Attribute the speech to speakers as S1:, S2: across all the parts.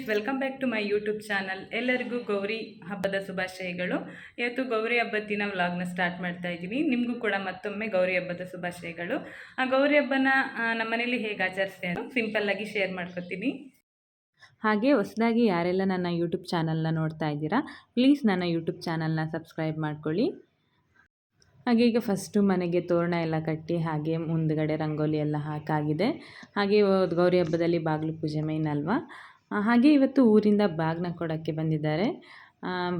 S1: Friends welcome back to my YouTube channel ಎಲ್ಲರಿಗೂ ಗೌರಿ ಹಬ್ಬದ ಶುಭಾಶಯಗಳು. ಇವತ್ತು ಗೌರಿ ಹಬ್ಬದ ದಿನ ವ್ಲಾಗ್ನ ಸ್ಟಾರ್ಟ್ ಮಾಡ್ತಾ ಇದ್ದೀನಿ. ನಿಮಗೂ ಕೂಡ ಮತ್ತೊಮ್ಮೆ ಗೌರಿ ಹಬ್ಬದ ಶುಭಾಶಯಗಳು. ಆ ಗೌರಿ ಹಬ್ಬನ ನಮ್ಮ ಮನೇಲಿ ಹೇಗೆ ಆಚರಿಸ್ತೆ ಅಂತ ಸಿಂಪಲ್ಲಾಗಿ ಶೇರ್ ಮಾಡ್ಕೊತೀನಿ.
S2: ಹಾಗೆ ಹೊಸದಾಗಿ ಯಾರೆಲ್ಲ ನನ್ನ ಯೂಟ್ಯೂಬ್ ಚಾನಲ್ನ ನೋಡ್ತಾ ಇದ್ದೀರಾ ಪ್ಲೀಸ್ ನನ್ನ ಯೂಟ್ಯೂಬ್ ಚಾನಲ್ನ ಸಬ್ಸ್ಕ್ರೈಬ್ ಮಾಡ್ಕೊಳ್ಳಿ. ಹಾಗೆ ಈಗ ಫಸ್ಟು ಮನೆಗೆ ತೋರಣ ಎಲ್ಲ ಕಟ್ಟಿ, ಹಾಗೆ ಮುಂದ್ಗಡೆ ರಂಗೋಲಿ ಎಲ್ಲ ಹಾಕಾಗಿದೆ. ಹಾಗೆ ಗೌರಿ ಹಬ್ಬದಲ್ಲಿ ಬಾಗಿಲು ಪೂಜೆ ಮೇನ್ ಅಲ್ವಾ? ಹಾಗೆ ಇವತ್ತು ಊರಿಂದ ಬಾಗ್ನ ಕೊಡೋಕ್ಕೆ ಬಂದಿದ್ದಾರೆ.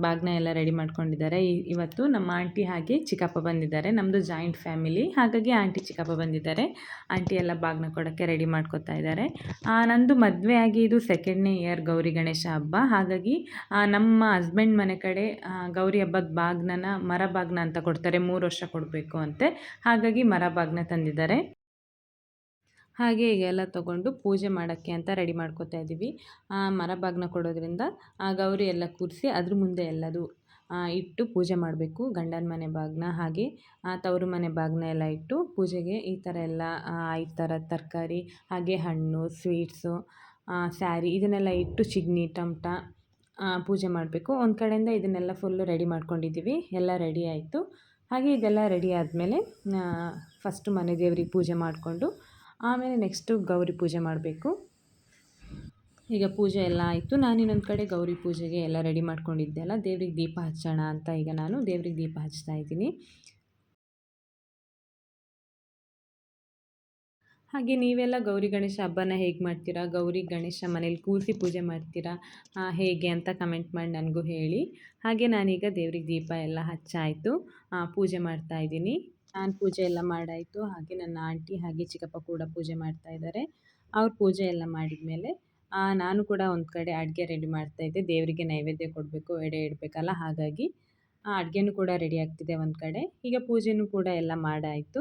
S2: ಬಾಗ್ನ ಎಲ್ಲ ರೆಡಿ ಮಾಡ್ಕೊಂಡಿದ್ದಾರೆ. ಇವತ್ತು ನಮ್ಮ ಆಂಟಿ ಹಾಗೆ ಚಿಕ್ಕಪ್ಪ ಬಂದಿದ್ದಾರೆ. ನಮ್ಮದು ಜಾಯಿಂಟ್ ಫ್ಯಾಮಿಲಿ. ಹಾಗಾಗಿ ಆಂಟಿ ಚಿಕ್ಕಪ್ಪ ಬಂದಿದ್ದಾರೆ. ಆಂಟಿ ಎಲ್ಲ ಬಾಗ್ನ ಕೊಡೋಕ್ಕೆ ರೆಡಿ ಮಾಡ್ಕೊತಾ ಇದ್ದಾರೆ. ನಂದು ಮದುವೆ ಆಗಿ ಇದು ಸೆಕೆಂಡ್ನೇ ಇಯರ್ ಗೌರಿ ಗಣೇಶ ಹಬ್ಬ. ಹಾಗಾಗಿ ನಮ್ಮ ಹಸ್ಬೆಂಡ್ ಮನೆ ಕಡೆ ಗೌರಿ ಹಬ್ಬದ ಬಾಗ್ನನ ಮರ ಬಾಗ್ನ ಅಂತ ಕೊಡ್ತಾರೆ. ಮೂರು ವರ್ಷ ಕೊಡಬೇಕು ಅಂತೆ. ಹಾಗಾಗಿ ಮರ ಬಾಗ್ನ ತಂದಿದ್ದಾರೆ. ಹಾಗೆ ಎಲ್ಲ ತೊಗೊಂಡು ಪೂಜೆ ಮಾಡೋಕ್ಕೆ ಅಂತ ರೆಡಿ ಮಾಡ್ಕೋತಾ ಇದ್ದೀವಿ. ಆ, ಮರ ಬಾಗ್ನ ಕೊಡೋದ್ರಿಂದ ಆ ಗೌರಿ ಎಲ್ಲ ಕೂರಿಸಿ ಅದ್ರ ಮುಂದೆ ಎಲ್ಲದು ಇಟ್ಟು ಪೂಜೆ ಮಾಡಬೇಕು. ಗಂಡನ ಮನೆ ಬಾಗ್ನ ಹಾಗೆ ತವರು ಮನೆ ಬಾಗ್ನ ಎಲ್ಲ ಇಟ್ಟು ಪೂಜೆಗೆ ಈ ಥರ ಎಲ್ಲ ಈ ಥರದ ತರಕಾರಿ ಹಾಗೆ ಹಣ್ಣು ಸ್ವೀಟ್ಸು ಸ್ಯಾರಿ ಇದನ್ನೆಲ್ಲ ಇಟ್ಟು ಚಿಗ್ನಿ ಟಮಟ ಪೂಜೆ ಮಾಡಬೇಕು. ಒಂದು ಕಡೆಯಿಂದ ಇದನ್ನೆಲ್ಲ ಫುಲ್ಲು ರೆಡಿ ಮಾಡ್ಕೊಂಡಿದ್ದೀವಿ. ಎಲ್ಲ ರೆಡಿ ಆಯಿತು. ಹಾಗೆ ಇದೆಲ್ಲ ರೆಡಿ ಆದಮೇಲೆ ಫಸ್ಟು ಮನೆ ದೇವ್ರಿಗೆ ಪೂಜೆ ಮಾಡಿಕೊಂಡು ಆಮೇಲೆ ನೆಕ್ಸ್ಟು ಗೌರಿ ಪೂಜೆ ಮಾಡಬೇಕು. ಈಗ ಪೂಜೆ ಎಲ್ಲ ಆಯಿತು. ನಾನು ಇನ್ನೊಂದು ಕಡೆ ಗೌರಿ ಪೂಜೆಗೆ ಎಲ್ಲ ರೆಡಿ ಮಾಡ್ಕೊಂಡಿದ್ದೆ ಅಲ್ಲ. ದೇವ್ರಿಗೆ ದೀಪ ಹಚ್ಚೋಣ ಅಂತ ಈಗ ನಾನು ದೇವ್ರಿಗೆ ದೀಪ ಹಚ್ತಾ ಇದ್ದೀನಿ. ಹಾಗೆ ನೀವೆಲ್ಲ ಗೌರಿ ಗಣೇಶ ಹಬ್ಬನ ಹೇಗೆ ಮಾಡ್ತೀರಾ? ಗೌರಿ ಗಣೇಶ ಮನೇಲಿ ಕೂರಿಸಿ ಪೂಜೆ ಮಾಡ್ತೀರಾ? ಹೇಗೆ ಅಂತ ಕಮೆಂಟ್ ಮಾಡಿ ನನಗೂ ಹೇಳಿ. ಹಾಗೆ ನಾನೀಗ ದೇವ್ರಿಗೆ ದೀಪ ಎಲ್ಲ ಹಚ್ಚಾಯಿತು. ಪೂಜೆ ಮಾಡ್ತಾ ಇದ್ದೀನಿ. ನಾನು ಪೂಜೆ ಎಲ್ಲ ಮಾಡಾಯಿತು. ಹಾಗೆ ನನ್ನ ಆಂಟಿ ಹಾಗೆ ಚಿಕ್ಕಪ್ಪ ಕೂಡ ಪೂಜೆ ಮಾಡ್ತಾ ಇದ್ದಾರೆ ಅವ್ರು ಪೂಜೆ ಎಲ್ಲ ಮಾಡಿದ ಮೇಲೆ ನಾನು ಕೂಡ ಒಂದು ಕಡೆ ಅಡುಗೆ ರೆಡಿ ಮಾಡ್ತಾ ಇದ್ದೆ. ದೇವರಿಗೆ ನೈವೇದ್ಯ ಕೊಡಬೇಕು, ಎಡೆ ಇಡಬೇಕಲ್ಲ ಹಾಗಾಗಿ ಅಡುಗೆನೂ ಕೂಡ ರೆಡಿ ಆಗ್ತಿದೆ ಒಂದು ಕಡೆ. ಈಗ ಪೂಜೆನೂ ಕೂಡ ಎಲ್ಲ ಮಾಡಾಯಿತು.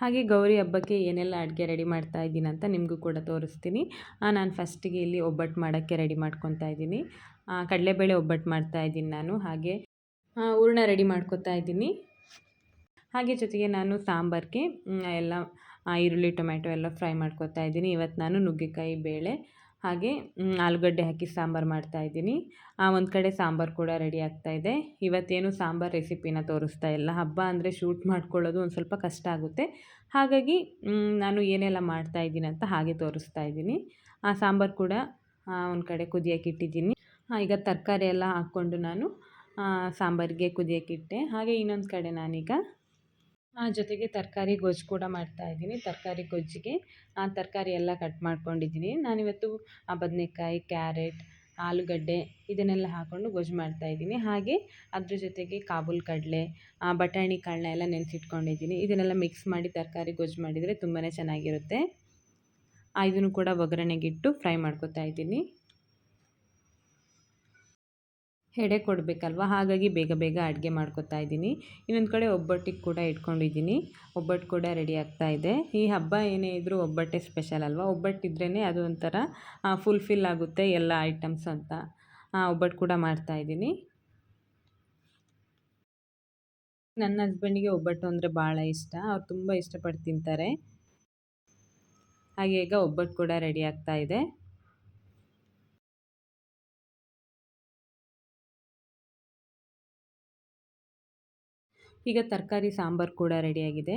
S2: ಹಾಗೆ ಗೌರಿ ಹಬ್ಬಕ್ಕೆ ಏನೆಲ್ಲ ಅಡುಗೆ ರೆಡಿ ಮಾಡ್ತಾ ಇದ್ದೀನಿ ಅಂತ ನಿಮಗೂ ಕೂಡ ತೋರಿಸ್ತೀನಿ. ನಾನು ಫಸ್ಟಿಗೆ ಇಲ್ಲಿ ಒಬ್ಬಟ್ಟು ಮಾಡೋಕ್ಕೆ ರೆಡಿ ಮಾಡ್ಕೊತಾ ಇದ್ದೀನಿ. ಕಡಲೆಬೇಳೆ ಒಬ್ಬಟ್ಟು ಮಾಡ್ತಾ ಇದ್ದೀನಿ ನಾನು. ಹಾಗೆ ಹೂರ್ಣ ರೆಡಿ ಮಾಡ್ಕೊತಾ ಇದ್ದೀನಿ. ಹಾಗೆ ಜೊತೆಗೆ ನಾನು ಸಾಂಬಾರಿಗೆ ಎಲ್ಲ ಈರುಳ್ಳಿ, ಟೊಮ್ಯಾಟೊ ಎಲ್ಲ ಫ್ರೈ ಮಾಡ್ಕೊತಾ ಇದ್ದೀನಿ. ಇವತ್ತು ನಾನು ನುಗ್ಗೆಕಾಯಿ, ಬೇಳೆ ಹಾಗೆ ಆಲೂಗಡ್ಡೆ ಹಾಕಿ ಸಾಂಬಾರು ಮಾಡ್ತಾ ಇದ್ದೀನಿ. ಒಂದು ಕಡೆ ಸಾಂಬಾರು ಕೂಡ ರೆಡಿ ಆಗ್ತಾ ಇದೆ. ಇವತ್ತೇನು ಸಾಂಬಾರು ರೆಸಿಪಿನ ತೋರಿಸ್ತಾ ಇಲ್ಲ. ಹಬ್ಬ ಅಂದರೆ ಶೂಟ್ ಮಾಡ್ಕೊಳ್ಳೋದು ಒಂದು ಸ್ವಲ್ಪ ಕಷ್ಟ ಆಗುತ್ತೆ. ಹಾಗಾಗಿ ನಾನು ಏನೆಲ್ಲ ಮಾಡ್ತಾ ಇದ್ದೀನಿ ಅಂತ ಹಾಗೆ ತೋರಿಸ್ತಾ ಇದ್ದೀನಿ. ಆ, ಸಾಂಬಾರು ಕೂಡ ಒಂದು ಕಡೆ ಕುದಿಯೋಕೆ ಇಟ್ಟಿದ್ದೀನಿ. ಈಗ ತರಕಾರಿ ಎಲ್ಲ ಹಾಕ್ಕೊಂಡು ನಾನು ಸಾಂಬಾರಿಗೆ ಕುದಿಯೋಕ್ಕಿಟ್ಟೆ ಹಾಗೆ ಇನ್ನೊಂದು ಕಡೆ ನಾನೀಗ ಜೊತೆಗೆ ತರಕಾರಿ ಗೊಜ್ಜು ಕೂಡ ಮಾಡ್ತಾ ಇದ್ದೀನಿ. ತರಕಾರಿ ಗೊಜ್ಜಿಗೆ ಆ, ತರಕಾರಿ ಎಲ್ಲ ಕಟ್ ಮಾಡ್ಕೊಂಡಿದ್ದೀನಿ. ನಾನಿವತ್ತು ಆ, ಬದನೆಕಾಯಿ, ಕ್ಯಾರೆಟ್, ಆಲೂಗಡ್ಡೆ ಇದನ್ನೆಲ್ಲ ಹಾಕ್ಕೊಂಡು ಗೊಜ್ಜು ಮಾಡ್ತಾ ಇದ್ದೀನಿ. ಹಾಗೆ ಅದ್ರ ಜೊತೆಗೆ ಕಾಬೂಲ್ ಕಡಲೆ ಬಟಾಣಿ ಕಾಳನ್ನ ಎಲ್ಲ ನೆನೆಸಿಟ್ಕೊಂಡಿದ್ದೀನಿ. ಇದನ್ನೆಲ್ಲ ಮಿಕ್ಸ್ ಮಾಡಿ ತರಕಾರಿ ಗೊಜ್ಜು ಮಾಡಿದರೆ ತುಂಬಾ ಚೆನ್ನಾಗಿರುತ್ತೆ. ಇದನ್ನು ಕೂಡ ಒಗ್ಗರಣೆಗಿಟ್ಟು ಫ್ರೈ ಮಾಡ್ಕೊತಾ ಇದ್ದೀನಿ. ಎಡೆ ಕೊಡಬೇಕಲ್ವ? ಹಾಗಾಗಿ ಬೇಗ ಬೇಗ ಅಡುಗೆ ಮಾಡ್ಕೊತಾ ಇದ್ದೀನಿ. ಇನ್ನೊಂದು ಕಡೆ ಒಬ್ಬಟ್ಟಿಗೆ ಕೂಡ ಇಟ್ಕೊಂಡಿದ್ದೀನಿ. ಒಬ್ಬಟ್ಟು ಕೂಡ ರೆಡಿ ಆಗ್ತಾ ಇದೆ. ಈ ಹಬ್ಬ ಏನೇ ಇದ್ದರೂ ಒಬ್ಬಟ್ಟೆ ಸ್ಪೆಷಲ್ ಅಲ್ವಾ? ಒಬ್ಬಟ್ಟಿದ್ರೇ ಅದು ಒಂಥರ ಫುಲ್ಫಿಲ್ ಆಗುತ್ತೆ ಎಲ್ಲ ಐಟಮ್ಸ್ ಅಂತ. ಒಬ್ಬಟ್ಟು ಕೂಡ ಮಾಡ್ತಾ ಇದ್ದೀನಿ. ನನ್ನ ಹಸ್ಬೆಂಡಿಗೆ ಒಬ್ಬಟ್ಟು ಅಂದರೆ ಭಾಳ ಇಷ್ಟ. ಅವ್ರು ತುಂಬ ಇಷ್ಟಪಟ್ಟು ತಿಂತಾರೆ. ಹಾಗೆ ಈಗ ಒಬ್ಬಟ್ಟು ಕೂಡ ರೆಡಿ ಆಗ್ತಾ ಇದೆ. ಈಗ ತರಕಾರಿ ಸಾಂಬಾರು ಕೂಡ ರೆಡಿಯಾಗಿದೆ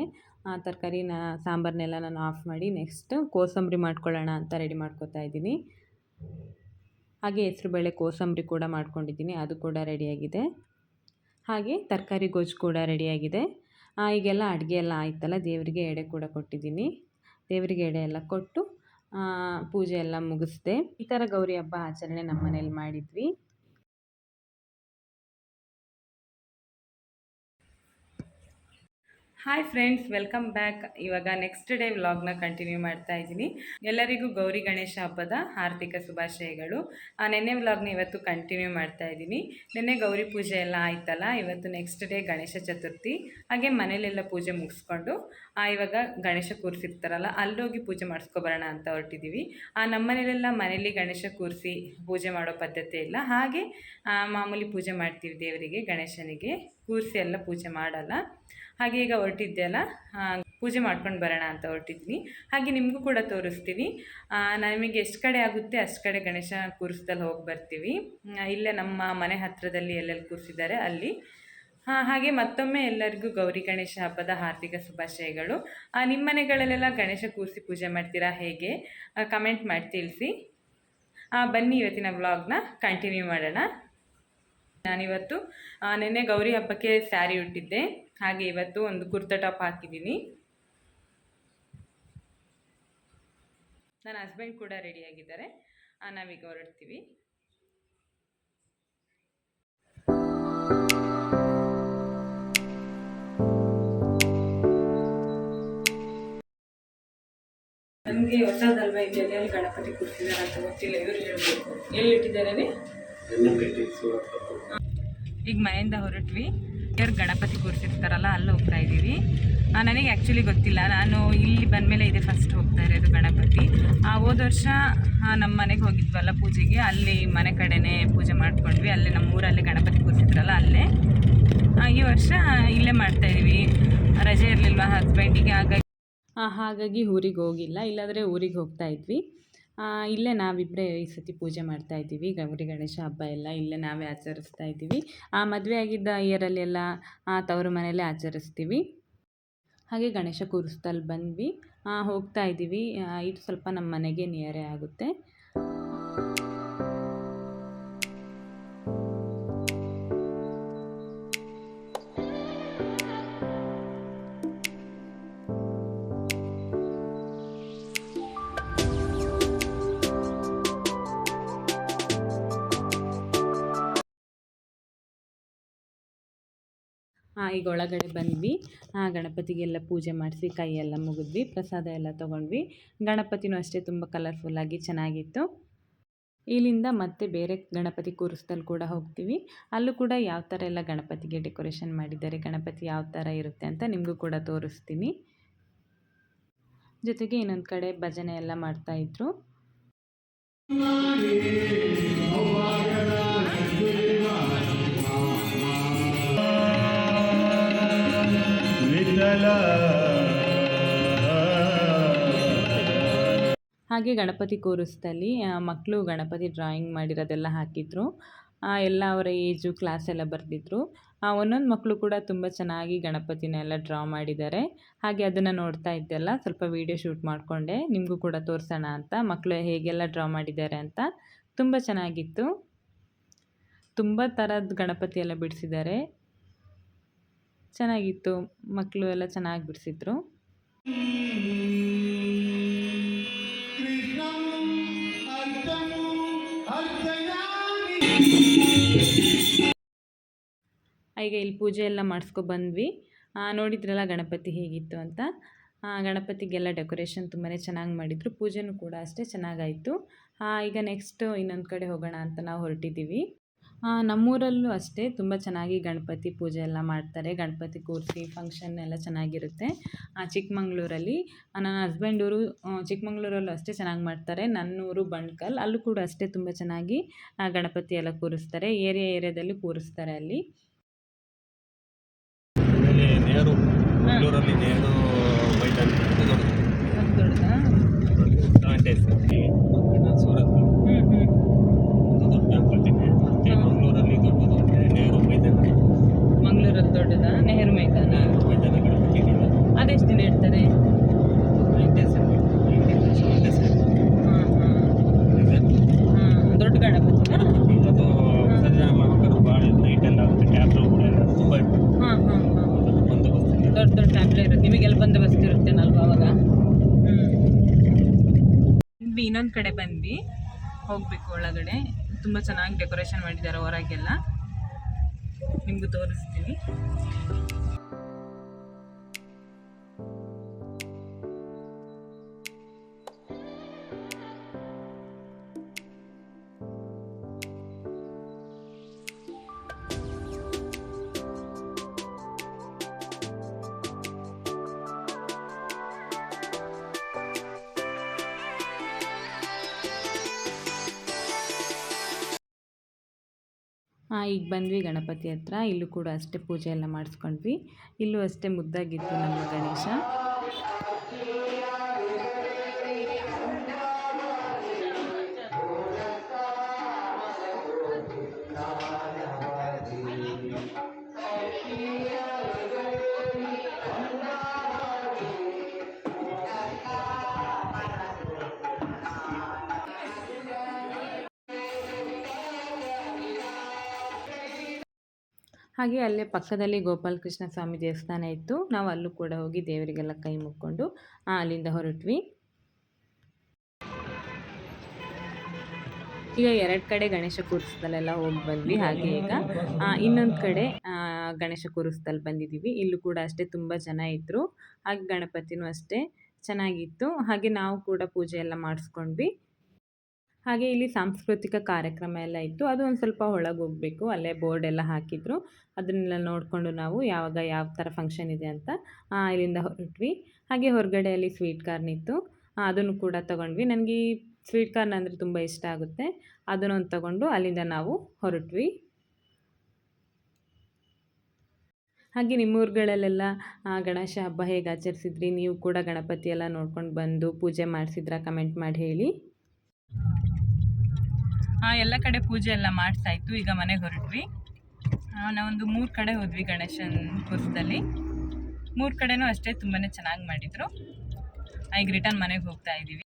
S2: ಆ ತರಕಾರಿನ ಸಾಂಬಾರನ್ನೆಲ್ಲ ನಾನು ಆಫ್ ಮಾಡಿ ನೆಕ್ಸ್ಟ್ ಕೋಸಂಬರಿ ಮಾಡ್ಕೊಳ್ಳೋಣ ಅಂತ ರೆಡಿ ಮಾಡ್ಕೊತಾ ಇದ್ದೀನಿ. ಹಾಗೆ ಹೆಸರುಬೇಳೆ ಕೋಸಂಬರಿ ಕೂಡ ಮಾಡ್ಕೊಂಡಿದ್ದೀನಿ, ಅದು ಕೂಡ ರೆಡಿಯಾಗಿದೆ ಹಾಗೆ ತರಕಾರಿ ಗೊಜ್ಜು ಕೂಡ ರೆಡಿಯಾಗಿದೆ ಈಗೆಲ್ಲ ಅಡುಗೆ ಎಲ್ಲ ಆಯ್ತಲ್ಲ, ದೇವರಿಗೆ ಎಡೆ ಕೂಡ ಕೊಟ್ಟಿದ್ದೀನಿ. ದೇವರಿಗೆ ಎಡೆ ಎಲ್ಲ ಕೊಟ್ಟು ಪೂಜೆ ಎಲ್ಲ ಮುಗಿಸ್ದೆ. ಈ ಥರ ಗೌರಿ ಹಬ್ಬ ಆಚರಣೆ ನಮ್ಮ ಮನೇಲಿ ಮಾಡಿದ್ವಿ.
S1: ಹಾಯ್ ಫ್ರೆಂಡ್ಸ್ ವೆಲ್ಕಮ್ ಬ್ಯಾಕ್ ಇವಾಗ ನೆಕ್ಸ್ಟ್ ಡೇ ವ್ಲಾಗ್ನ ಕಂಟಿನ್ಯೂ ಮಾಡ್ತಾ ಇದ್ದೀನಿ. ಎಲ್ಲರಿಗೂ ಗೌರಿ ಗಣೇಶ ಹಬ್ಬದ ಆರ್ಥಿಕ ಶುಭಾಶಯಗಳು. ಆ ನೆನ್ನೆ ವ್ಲಾಗ್ನ ಇವತ್ತು ಕಂಟಿನ್ಯೂ ಮಾಡ್ತಾ ಇದ್ದೀನಿ. ನಿನ್ನೆ ಗೌರಿ ಪೂಜೆ ಎಲ್ಲ ಆಯ್ತಲ್ಲ, ಇವತ್ತು ನೆಕ್ಸ್ಟ್ ಡೇ ಗಣೇಶ ಚತುರ್ಥಿ. ಹಾಗೆ ಮನೇಲೆಲ್ಲ ಪೂಜೆ ಮುಗಿಸ್ಕೊಂಡು ಇವಾಗ ಗಣೇಶ ಕೂರಿಸಿರ್ತಾರಲ್ಲ ಅಲ್ಲೋಗಿ ಪೂಜೆ ಮಾಡಿಸ್ಕೊಬರೋಣ ಅಂತ ಹೊರಟಿದ್ದೀವಿ ಆ ನಮ್ಮನೇಲೆಲ್ಲ ಮನೇಲಿ ಗಣೇಶ ಕೂರಿಸಿ ಪೂಜೆ ಮಾಡೋ ಪದ್ಧತಿ ಇಲ್ಲ. ಹಾಗೆ ಮಾಮೂಲಿ ಪೂಜೆ ಮಾಡ್ತೀವಿ ದೇವರಿಗೆ, ಗಣೇಶನಿಗೆ. ಕೂರಿಸಿ ಎಲ್ಲ ಪೂಜೆ ಮಾಡಲ್ಲ. ಹಾಗೆ ಈಗ ಹೊರಟಿದ್ದೆ ಅಲ್ಲ ಪೂಜೆ ಮಾಡ್ಕೊಂಡು ಬರೋಣ ಅಂತ ಹೊರಟಿದ್ವಿ ಹಾಗೆ ನಿಮಗೂ ಕೂಡ ತೋರಿಸ್ತೀನಿ. ಆ, ನಮಗೆ ಎಷ್ಟು ಕಡೆ ಆಗುತ್ತೆ ಅಷ್ಟು ಕಡೆ ಗಣೇಶ ಕೂರಿಸ್ದಲ್ಲಿ ಹೋಗಿ ಬರ್ತೀವಿ. ಇಲ್ಲೇ ನಮ್ಮ ಮನೆ ಹತ್ತಿರದಲ್ಲಿ ಎಲ್ಲೆಲ್ಲಿ ಕೂರಿಸಿದ್ದಾರೆ ಅಲ್ಲಿ. ಹಾಗೆ ಮತ್ತೊಮ್ಮೆ ಎಲ್ಲರಿಗೂ ಗೌರಿ ಗಣೇಶ ಹಬ್ಬದ ಹಾರ್ದಿಕ ಶುಭಾಶಯಗಳು. ನಿಮ್ಮ ಮನೆಗಳಲ್ಲೆಲ್ಲ ಗಣೇಶ ಕೂರಿಸಿ ಪೂಜೆ ಮಾಡ್ತೀರಾ ಹೇಗೆ? ಕಮೆಂಟ್ ಮಾಡಿ ತಿಳಿಸಿ. ಬನ್ನಿ ಇವತ್ತಿನ ವ್ಲಾಗ್ನ ಕಂಟಿನ್ಯೂ ಮಾಡೋಣ. ನಾನಿವತ್ತು ನೆನ್ನೆ ಗೌರಿ ಹಬ್ಬಕ್ಕೆ ಸ್ಯಾರಿ ಉಟ್ಟಿದ್ದೆ. ಹಾಗೆ ಇವತ್ತು ಒಂದು ಕುರ್ತಾ ಟಾಪ್ ಹಾಕಿದ್ದೀನಿ. ನನ್ನ ಹಸ್ಬೆಂಡ್ ಕೂಡ ರೆಡಿಯಾಗಿದ್ದಾರೆ ನಾವೀಗ ಹೊರಡ್ತೀವಿ. ನಮಗೆ ಹೊಸದಲ್ವಾ ಇದೆ ಎಲ್ಲೆಲ್ಲಿ ಗಣಪತಿ ಕೂರಿಸಿದ್ದಾರೆ ಅಂತ ಗೊತ್ತಿಲ್ಲ ಇವರು ಹೇಳಬೇಕು. ಎಲ್ಲಿ ಇಟ್ಟಿದ್ದಾರೆ ಈಗ ಮನೆಯಿಂದ ಹೊರಟ್ವಿ. ಇವ್ರು ಗಣಪತಿ ಕೂರಿಸಿರ್ತಾರಲ್ಲ ಅಲ್ಲಿ ಹೋಗ್ತಾ ಇದ್ದೀವಿ. ನನಗೆ ಆ್ಯಕ್ಚುಲಿ ಗೊತ್ತಿಲ್ಲ. ನಾನು ಇಲ್ಲಿ ಬಂದಮೇಲೆ ಇದೆ ಫಸ್ಟ್ ಹೋಗ್ತಾ ಇರೋದು ಗಣಪತಿ. ಆ, ಹೋದ ವರ್ಷ ನಮ್ಮ ಮನೆಗೆ ಹೋಗಿದ್ವಲ್ಲ ಪೂಜೆಗೆ. ಅಲ್ಲಿ ಮನೆ ಕಡೆನೇ ಪೂಜೆ ಮಾಡ್ಕೊಂಡ್ವಿ. ಅಲ್ಲೇ ನಮ್ಮ ಊರಲ್ಲೇ ಗಣಪತಿ ಕೂರಿಸಿದ್ರಲ್ಲ ಅಲ್ಲೇ. ಈ ವರ್ಷ ಇಲ್ಲೇ ಮಾಡ್ತಾ ಇದೀವಿ ರಜೆ ಇರಲಿಲ್ವ ಹಸ್ಬೆಂಡಿಗೆ ಹಾಗಾಗಿ
S2: ಹಾಗಾಗಿ ಊರಿಗೆ ಹೋಗಿಲ್ಲ. ಇಲ್ಲಾಂದರೆ ಊರಿಗೆ ಹೋಗ್ತಾ ಇದ್ವಿ. ಇಲ್ಲೇ ನಾವಿಬ್ಬರೇ ಈ ಸತಿ ಪೂಜೆ ಮಾಡ್ತಾ ಇದ್ದೀವಿ. ಗೌರಿ ಗಣೇಶ ಹಬ್ಬ ಎಲ್ಲ ಇಲ್ಲೇ ನಾವೇ ಆಚರಿಸ್ತಾ ಇದ್ದೀವಿ. ಆ ಮದುವೆ ಆಗಿದ್ದ ಇಯರಲ್ಲೆಲ್ಲ ತವರು ಮನೆಯಲ್ಲೇ ಆಚರಿಸ್ತೀವಿ. ಹಾಗೆ ಗಣೇಶ ಕೂರಿಸ್ತಲ್ಲಿ ಬಂದ್ವಿ. ಹೋಗ್ತಾ ಇದ್ದೀವಿ. ಇದು ಸ್ವಲ್ಪ ನಮ್ಮ ಮನೆಗೆ ನಿಯರೇ ಆಗುತ್ತೆ. ಈಗ ಒಳಗಡೆ ಬಂದ್ವಿ. ಗಣಪತಿಗೆಲ್ಲ ಪೂಜೆ ಮಾಡಿಸಿ ಕೈಯೆಲ್ಲ ಮುಗಿದ್ವಿ, ಪ್ರಸಾದ ಎಲ್ಲ ತೊಗೊಂಡ್ವಿ. ಗಣಪತಿನೂ ಅಷ್ಟೇ ತುಂಬ ಕಲರ್ಫುಲ್ಲಾಗಿ ಚೆನ್ನಾಗಿತ್ತು. ಇಲ್ಲಿಂದ ಮತ್ತೆ ಬೇರೆ ಗಣಪತಿ ಕೂರಿಸ್ದಲ್ಲಿ ಕೂಡ ಹೋಗ್ತೀವಿ. ಅಲ್ಲೂ ಕೂಡ ಯಾವ ಥರ ಎಲ್ಲ ಗಣಪತಿಗೆ ಡೆಕೋರೇಷನ್ ಮಾಡಿದ್ದಾರೆ, ಗಣಪತಿ ಯಾವ ಥರ ಇರುತ್ತೆ ಅಂತ ನಿಮಗೂ ಕೂಡ ತೋರಿಸ್ತೀನಿ. ಜೊತೆಗೆ ಇನ್ನೊಂದು ಕಡೆ ಭಜನೆ ಎಲ್ಲ ಮಾಡ್ತಾಯಿದ್ರು
S3: ವಿಠಲ
S2: ಹಾಗೆ ಗಣಪತಿ ಕೂರಿಸ್ದಲ್ಲಿ ಮಕ್ಕಳು ಗಣಪತಿ ಡ್ರಾಯಿಂಗ್ ಮಾಡಿರೋದೆಲ್ಲ ಹಾಕಿದ್ರು. ಎಲ್ಲ ಅವರ ಏಜು ಕ್ಲಾಸ್ ಎಲ್ಲ ಬರೆದಿದ್ರು. ಒಂದೊಂದು ಮಕ್ಕಳು ಕೂಡ ತುಂಬ ಚೆನ್ನಾಗಿ ಗಣಪತಿನ ಎಲ್ಲ ಡ್ರಾ ಮಾಡಿದ್ದಾರೆ. ಹಾಗೆ ಅದನ್ನು ನೋಡ್ತಾ ಇದ್ದೆಲ್ಲ, ಸ್ವಲ್ಪ ವೀಡಿಯೋ ಶೂಟ್ ಮಾಡಿಕೊಂಡೆ. ನಿಮಗೂ ಕೂಡ ತೋರಿಸೋಣ ಅಂತ. ಮಕ್ಕಳು ಹೇಗೆಲ್ಲ ಡ್ರಾ ಮಾಡಿದ್ದಾರೆ ಅಂತ. ತುಂಬ ಚೆನ್ನಾಗಿತ್ತು. ತುಂಬ ಥರದ ಗಣಪತಿ ಎಲ್ಲ ಬಿಡಿಸಿದ್ದಾರೆ. ಚೆನ್ನಾಗಿತ್ತು ಮಕ್ಕಳು ಎಲ್ಲ ಚೆನ್ನಾಗಿ ಬಿಡಿಸಿದ್ರು. ಈಗ ಇಲ್ಲಿ ಪೂಜೆ ಎಲ್ಲ ಮಾಡಿಸ್ಕೊ ಬಂದ್ವಿ. ನೋಡಿದ್ರಲ್ಲ ಗಣಪತಿ ಹೇಗಿತ್ತು ಅಂತ. ಗಣಪತಿಗೆಲ್ಲ ಡೆಕೋರೇಷನ್ ತುಂಬಾ ಚೆನ್ನಾಗಿ ಮಾಡಿದರು. ಪೂಜೆನೂ ಕೂಡ ಅಷ್ಟೇ ಚೆನ್ನಾಗಾಯಿತು. ಈಗ ನೆಕ್ಸ್ಟ್ ಇನ್ನೊಂದು ಕಡೆ ಹೋಗೋಣ ಅಂತ ನಾವು ಹೊರಟಿದ್ದೀವಿ. ನಮ್ಮೂರಲ್ಲೂ ಅಷ್ಟೇ ತುಂಬ ಚೆನ್ನಾಗಿ ಗಣಪತಿ ಪೂಜೆ ಎಲ್ಲ ಮಾಡ್ತಾರೆ ಗಣಪತಿ ಕೂರಿಸಿ ಫಂಕ್ಷನ್ ಎಲ್ಲ ಚೆನ್ನಾಗಿರುತ್ತೆ ಆ, ಚಿಕ್ಕಮಂಗ್ಳೂರಲ್ಲಿ ನನ್ನ ಹಸ್ಬೆಂಡ್ ಊರು ಚಿಕ್ಕಮಂಗ್ಳೂರಲ್ಲೂ ಅಷ್ಟೇ ಚೆನ್ನಾಗಿ ಮಾಡ್ತಾರೆ ನನ್ನೂರು ಬಣ್ಕಲ್ ಅಲ್ಲೂ ಕೂಡ ಅಷ್ಟೇ ತುಂಬ ಚೆನ್ನಾಗಿ ಗಣಪತಿ ಎಲ್ಲ ಕೂರಿಸ್ತಾರೆ ಏರಿಯಾ ಏರಿಯಾದಲ್ಲಿ ಕೂರಿಸ್ತಾರೆ ಅಲ್ಲಿ
S4: ಮೈದಾನ ಅಂತ ದೊಡ್ಡದು
S2: ದೊಡ್ಡದಾ
S4: ಸೆವೆಂಟಿ ಇನ್ನು ಸೂರತ್
S2: ಹ್ಞೂ ಹ್ಞೂ
S4: ಒಂದು ದೊಡ್ಡ ಪ್ರತಿಮೆ ಮತ್ತು ಮಂಗಳೂರಲ್ಲಿ ದೊಡ್ಡದು ಅಂದರೆ ನೆಹರು ಮೈದಾನ
S2: ಮಂಗಳೂರಲ್ಲಿ ದೊಡ್ಡದಾ ನೆಹರು ಮೈದಾನ
S4: ನೆಹರು ಮೈದಾನ ಗಣಪತಿ ಇದೆ
S2: ಅದೆಷ್ಟು ದಿನ ಇಡ್ತಾರೆ
S4: ನೈನ್ ಡೇಸ್ ಸೆವೆನ್ ಡೇಸ್
S2: ಹಾಂ ಹಾಂ ಹಾಂ ದೊಡ್ಡ ಗಣಪತಿನಾ
S4: ಅದು ವಿಸರ್ಜನೆ ಮಾಡ್ಬೇಕಾದ್ರೆ ಭಾಳ ನೈಟ್ ಎಲ್ಲ ಆಗುತ್ತೆ ಟ್ಯಾಬ್ಲೆಟ್ಗಳೆಲ್ಲ ತುಂಬ ನೆಹರು
S2: ಮೈದಾನ. ಅದೆಷ್ಟು ದಿನ
S4: ಇಡ್ತಾರೆ? ದೊಡ್ಡ ಗಣಪತಿ
S2: ದೊಡ್ಡ ದೊಡ್ಡ ಟ್ಯಾಬ್ಲೆ ಇರುತ್ತೆ. ನಿಮಗೆಲ್ಲ ಬಂದೋಬಸ್ತ್ ಇರುತ್ತೇನಲ್ವ ಅವಾಗ? ಇನ್ನೊಂದು ಕಡೆ ಬಂದ್ವಿ. ಹೋಗಬೇಕು ಒಳಗಡೆ. ತುಂಬ ಚೆನ್ನಾಗಿ ಡೆಕೋರೇಷನ್ ಮಾಡಿದ್ದಾರೆ ಹೊರಗೆಲ್ಲ. ನಿಮಗೂ ತೋರಿಸ್ತೀನಿ. ಈಗ ಬಂದ್ವಿ ಗಣಪತಿ ಹತ್ರ. ಇಲ್ಲೂ ಕೂಡ ಅಷ್ಟೇ ಪೂಜೆ ಎಲ್ಲ ಮಾಡಿಸ್ಕೊಂಡ್ವಿ. ಇಲ್ಲೂ ಅಷ್ಟೇ ಮುದ್ದಾಗಿತ್ತು ನಮ್ಮ ಗಣೇಶ. ಹಾಗೆ ಅಲ್ಲೇ ಪಕ್ಕದಲ್ಲಿ ಗೋಪಾಲಕೃಷ್ಣ ಸ್ವಾಮಿ ದೇವಸ್ಥಾನ ಇತ್ತು. ನಾವು ಅಲ್ಲೂ ಕೂಡ ಹೋಗಿ ದೇವರಿಗೆಲ್ಲ ಕೈ ಮುಕ್ಕೊಂಡು ಅಲ್ಲಿಂದ ಹೊರಟ್ವಿ. ಈಗ ಎರಡು ಕಡೆ ಗಣೇಶ ಕೂರಿಸ್ದಲ್ಲೆಲ್ಲ ಹೋಗಿ ಬಂದ್ವಿ. ಹಾಗೆ ಈಗ ಇನ್ನೊಂದು ಕಡೆ ಗಣೇಶ ಕೂರಿಸ್ದಲ್ಲಿ ಬಂದಿದ್ದೀವಿ ಇಲ್ಲೂ ಕೂಡ ಅಷ್ಟೇ ತುಂಬ ಜನ ಇದ್ದರು ಹಾಗೆ ಗಣಪತಿನೂ ಅಷ್ಟೇ ಚೆನ್ನಾಗಿತ್ತು. ಹಾಗೆ ನಾವು ಕೂಡ ಪೂಜೆ ಎಲ್ಲ ಮಾಡಿಸ್ಕೊಂಡ್ವಿ. ಹಾಗೆ ಇಲ್ಲಿ ಸಾಂಸ್ಕೃತಿಕ ಕಾರ್ಯಕ್ರಮ ಎಲ್ಲ ಇತ್ತು. ಅದು ಒಂದು ಸ್ವಲ್ಪ ಒಳಗೆ ಹೋಗಬೇಕು ಅಲ್ಲೇ ಬೋರ್ಡ್ ಎಲ್ಲ ಹಾಕಿದ್ರು. ಅದನ್ನೆಲ್ಲ ನೋಡಿಕೊಂಡು ನಾವು ಯಾವಾಗ ಯಾವ ಥರ ಫಂಕ್ಷನ್ ಇದೆ ಅಂತ ಇಲ್ಲಿಂದ ಹೊರಟ್ವಿ. ಹಾಗೆ ಹೊರಗಡೆಯಲ್ಲಿ ಸ್ವೀಟ್ ಕಾರ್ನ್ ಇತ್ತು. ಅದನ್ನು ಕೂಡ ತೊಗೊಂಡ್ವಿ. ನನಗೆ ಈ ಸ್ವೀಟ್ ಕಾರ್ನ್ ಅಂದರೆ ತುಂಬ ಇಷ್ಟ ಆಗುತ್ತೆ. ಅದನ್ನೊಂದು ತಗೊಂಡು ಅಲ್ಲಿಂದ ನಾವು ಹೊರಟ್ವಿ. ಹಾಗೆ ನಿಮ್ಮೂರುಗಳಲ್ಲೆಲ್ಲ ಗಣೇಶ ಹಬ್ಬ ಹೇಗೆ ಆಚರಿಸಿದ್ರಿ? ನೀವು ಕೂಡ ಗಣಪತಿ ಎಲ್ಲ ನೋಡ್ಕೊಂಡು ಬಂದು ಪೂಜೆ ಮಾಡಿಸಿದ್ರ? ಕಮೆಂಟ್ ಮಾಡಿ ಹೇಳಿ.
S1: ಎಲ್ಲ ಕಡೆ ಪೂಜೆ ಎಲ್ಲ ಮಾಡಿಸಾಯ್ತು ಈಗ ಮನೆಗೆ ಹೊರಟ್ವಿ. ನಾವೊಂದು ಮೂರು ಕಡೆ ಹೋದ್ವಿ ಗಣೇಶನ ಕೂರಿಸ್ದಲ್ಲಿ ಮೂರು ಕಡೆನೂ ಅಷ್ಟೇ ತುಂಬಾ ಚೆನ್ನಾಗಿ ಮಾಡಿದರು. ಈಗ ರಿಟರ್ನ್ ಮನೆಗೆ ಹೋಗ್ತಾ ಇದ್ದೀವಿ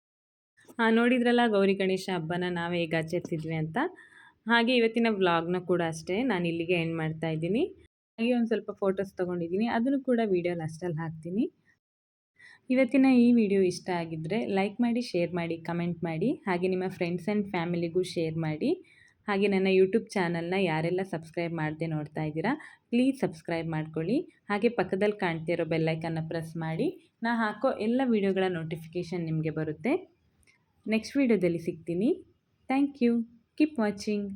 S2: ನೋಡಿದ್ರಲ್ಲ ಗೌರಿ ಗಣೇಶ ಹಬ್ಬನ ನಾವೇ ಹೇಗೆ ಆಚರಿಸಿದ್ವಿ ಅಂತ. ಹಾಗೆ ಇವತ್ತಿನ ವ್ಲಾಗ್ನ ಕೂಡ ಅಷ್ಟೇ ನಾನು ಇಲ್ಲಿಗೆ ಎಂಡ್ ಮಾಡ್ತಾ ಇದ್ದೀನಿ. ಹಾಗೆ ಒಂದು ಸ್ವಲ್ಪ ಫೋಟೋಸ್ ತೊಗೊಂಡಿದ್ದೀನಿ. ಅದನ್ನು ಕೂಡ ವೀಡಿಯೋ ಲಾಸ್ಟಲ್ಲಿ ಹಾಕ್ತೀನಿ. ಇವತ್ತಿನ ಈ ವಿಡಿಯೋ ಇಷ್ಟ ಆಗಿದ್ದರೆ ಲೈಕ್ ಮಾಡಿ ಶೇರ್ ಮಾಡಿ ಕಮೆಂಟ್ ಮಾಡಿ, ಹಾಗೆ ನಿಮ್ಮ ಫ್ರೆಂಡ್ಸ್ ಆ್ಯಂಡ್ ಫ್ಯಾಮಿಲಿಗೂ ಶೇರ್ ಮಾಡಿ, ಹಾಗೆ ನನ್ನ ಯೂಟ್ಯೂಬ್ ಚಾನಲ್ನ ಯಾರೆಲ್ಲ ಸಬ್ಸ್ಕ್ರೈಬ್ ಮಾಡದೆ ನೋಡ್ತಾ ಇದ್ದೀರಾ ಪ್ಲೀಸ್ ಸಬ್ಸ್ಕ್ರೈಬ್ ಮಾಡ್ಕೊಳ್ಳಿ. ಹಾಗೆ ಪಕ್ಕದಲ್ಲಿ ಕಾಣ್ತಿರೋ ಬೆಲ್ಲೈಕನ್ನ ಪ್ರೆಸ್ ಮಾಡಿ. ನಾ ಹಾಕೋ ಎಲ್ಲ ವೀಡಿಯೋಗಳ ನೋಟಿಫಿಕೇಷನ್ ನಿಮಗೆ ಬರುತ್ತೆ. ನೆಕ್ಸ್ಟ್ ವೀಡಿಯೋದಲ್ಲಿ ಸಿಗ್ತೀನಿ. Thank you keep watching